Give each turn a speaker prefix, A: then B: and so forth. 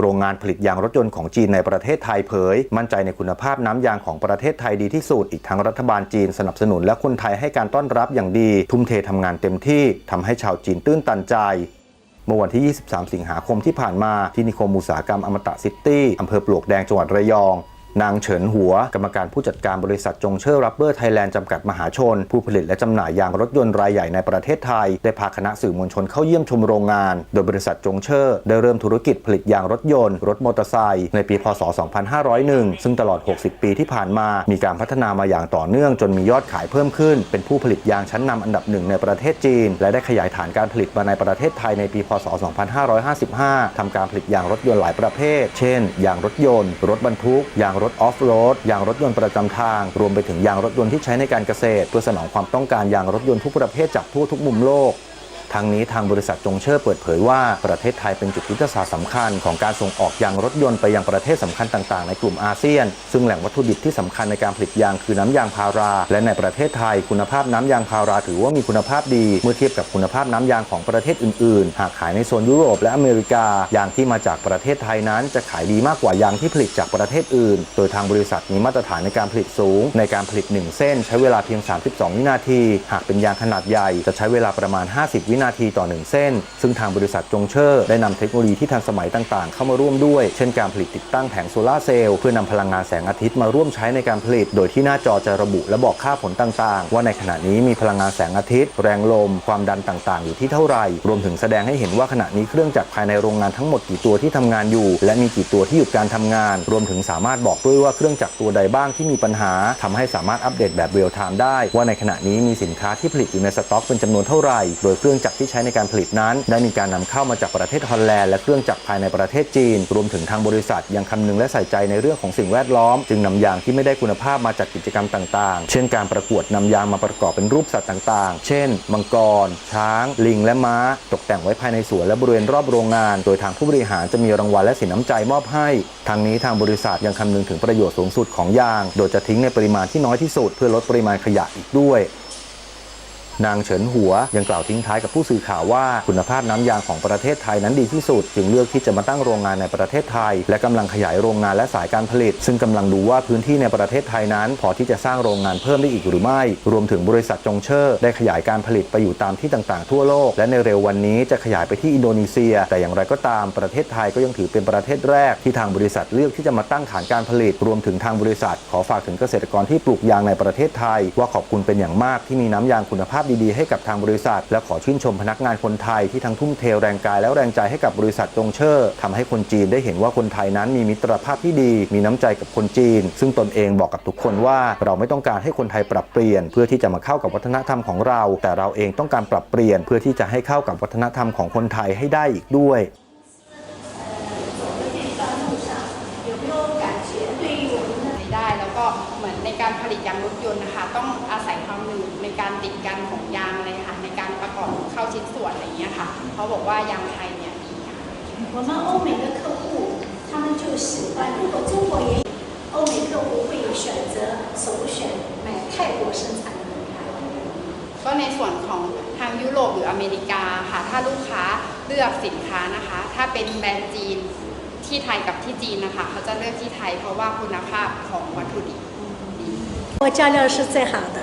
A: โรงงานผลิตยางรถยนต์ของจีนในประเทศไทยเผย มั่นใจในคุณภาพน้ำยางของประเทศไทยดีที่สุด อีกทั้งรัฐบาลจีนสนับสนุนและคนไทยให้การต้อนรับอย่างดี ทุ่มเททำงานเต็มที่ทำให้ชาวจีนตื้นตันใจเมื่อวันที่ 23 สิงหาคมที่ผ่านมาที่นิคมอุตสาหกรรมอมตะซิตี้อำเภอปลวกแดงจังหวัดระยอง นางเฉินหัว กรรมการผู้จัดการบริษัทจงเชอร์รับเบอร์ไทยแลนด์จำกัดมหาชน ผู้ผลิตและจำหน่ายยางรถยนต์รายใหญ่ในประเทศไทย ได้พาคณะสื่อมวลชนเข้าเยี่ยมชมโรงงาน โดยบริษัทจงเชอร์ได้เริ่มธุรกิจผลิตยางรถยนต์ รถมอเตอร์ไซค์ในปี พศ 2501 ซึ่งตลอด 60 ปีที่ผ่านมา มีการพัฒนามาอย่างต่อเนื่องจนมียอดขายเพิ่มขึ้น เป็นผู้ผลิตยางชั้นนำอันดับหนึ่งในประเทศจีน และได้ขยายฐานการผลิตมาในประเทศไทยในปี พศ 2555ทำการผลิตยางรถยนต์หลายประเภท เช่น ยางรถยนต์ รถบรรทุก ยางรถออฟโรดยางรถยนต์ประจำทาง รวมไปถึงยางรถยนต์ที่ใช้ในการเกษตร เพื่อสนองความต้องการยางรถยนต์ทุกประเภทจากทั่วทุกมุมโลก ทางนี้ทางบริษัทจงเชอร์เปิดเผยว่าประเทศไทยเป็นจุดยุทธศาสตร์สำคัญของการส่งออกยางรถยนต์ไปยังประเทศสำคัญต่างๆ ในกลุ่มอาเซียน ซึ่งแหล่งวัตถุดิบที่สำคัญในการผลิตยางคือน้ำยางพารา และในประเทศไทยคุณภาพน้ำยางพาราถือว่ามีคุณภาพดี เมื่อเทียบกับคุณภาพน้ำยางของประเทศอื่นๆ หากขายในโซนยุโรปและอเมริกายางที่มาจากประเทศไทยนั้นจะขายดีมากกว่ายางที่ผลิตจากประเทศอื่น โดยทางบริษัทมีมาตรฐานในการผลิตสูง ในการผลิต 1 เส้น ใช้เวลาเพียง 32 วินาที หากเป็นยางขนาดใหญ่จะใช้เวลาประมาณ 50 วินาทีต่อ 1 เส้น ซึ่งทางบริษัทจงเชอร์ได้นำเทคโนโลยีที่ทันสมัยต่างๆ เข้ามาร่วมด้วย เช่นการผลิตติดตั้งแผงโซลาร์เซลล์เพื่อนำพลังงานแสงอาทิตย์มาร่วมใช้ในการผลิต โดยที่หน้าจอจะระบุและบอกค่าผลต่างๆ ว่าในขณะนี้มีพลังงานแสงอาทิตย์ แรงลม ความดันต่างๆ อยู่ที่เท่าไหร่ รวมถึงแสดงให้เห็นว่าขณะนี้เครื่องจักรภายในโรงงานทั้งหมดกี่ตัวที่ทำงานอยู่ และมีกี่ตัวที่หยุดการทำงาน รวมถึงสามารถบอกด้วยว่าเครื่องจักรตัวใดบ้างที่มีปัญหาทำให้สามารถอัปเดตแบบเรียลไทม์ได้ ว่าในขณะนี้มีสินค้าที่ผลิตอยู่ในสต็อกเป็นจำนวนเท่าไหร่ โดยเครื่องจักรที่ใช้ในการผลิตนั้น ได้มีการนำเข้ามาจากประเทศฮอลแลนด์และเครื่องจักรภายในประเทศจีน รวมถึงทางบริษัทยังคำนึงและใส่ใจในเรื่องของสิ่งแวดล้อม จึงนำยางที่ไม่ได้คุณภาพมาจัดกิจกรรมต่าง ๆ เช่นการประกวดนำยางมาประกอบเป็นรูปสัตว์ต่างๆ เช่น มังกร ช้าง ลิง และม้า ตกแต่งไว้ภายในสวนและบริเวณรอบโรงงาน โดยทางผู้บริหารจะมีรางวัลและสินน้ำใจมอบให้ ทางนี้ทางบริษัทยังคำนึงถึงประโยชน์สูงสุดของยาง โดยจะทิ้งในปริมาณที่น้อยที่สุด เพื่อลดปริมาณขยะอีกด้วย นางเฉินหัว ยังกล่าวทิ้งท้ายกับผู้สื่อข่าวว่าคุณภาพน้ำยางของประเทศไทยนั้นดีที่สุด จึงเลือกที่จะมาตั้งโรงงานในประเทศไทย และกำลังขยายโรงงานและสายการผลิต ซึ่งกำลังดูว่าพื้นที่ในประเทศไทยนั้น พอที่จะสร้างโรงงานเพิ่มได้อีกหรือไม่ รวมถึงบริษัทจงเชอร์ได้ขยายการผลิตไปอยู่ตามที่ต่างๆ ทั่วโลก และในเร็ววันนี้จะขยายไปที่อินโดนีเซีย แต่อย่างไรก็ตามประเทศไทยก็ยังถือเป็นประเทศแรกที่ทางบริษัทเลือกที่จะมาตั้งฐานการผลิต รวมถึงทางบริษัท ขอฝากถึงเกษตรกรที่ปลูกยางในประเทศไทย ว่าขอบคุณเป็นอย่างมากที่มีน้ำยางคุณภาพดีๆให้กับทางบริษัท และขอชื่นชมพนักงานคนไทยที่ทั้งทุ่มเทแรงกายและแรงใจให้กับบริษัทจงเชอร์ทำให้คนจีนได้เห็นว่าคนไทยนั้นมีมิตรภาพที่ดี มีน้ำใจกับคนจีน ซึ่งตนเองบอกกับทุกคนว่าเราไม่ต้องการให้คนไทยปรับเปลี่ยน เพื่อที่จะมาเข้ากับวัฒนธรรมของเรา แต่เราเองต้องการปรับเปลี่ยน เพื่อที่จะให้เข้ากับวัฒนธรรมของคนไทยให้ได้อีกด้วย
B: ได้แล้วก็ เหมือนในการผลิตยางรถยนต์นะคะ ต้องอาศัยความหนืดในการติดกันของยางเลยค่ะในการประกอบเข้าชิ้นส่วนอะไรอย่างเงี้ยค่ะเขาบอกว่ายางไทยเนี่ยดีค่ะ
C: 我们欧美的客户，他们就喜欢，如果中国也有，欧美客户会选择首选买泰国生产的轮胎。
B: ก็ในส่วนของทางยุโรปหรืออเมริกาค่ะ ถ้าลูกค้าเลือกสินค้านะคะ ถ้าเป็นแบรนด์จีนที่ไทยกับที่จีนนะคะ เขาจะเลือกที่ไทยเพราะว่าคุณภาพของวัตถุดิบดี
C: 我酱料是最好的，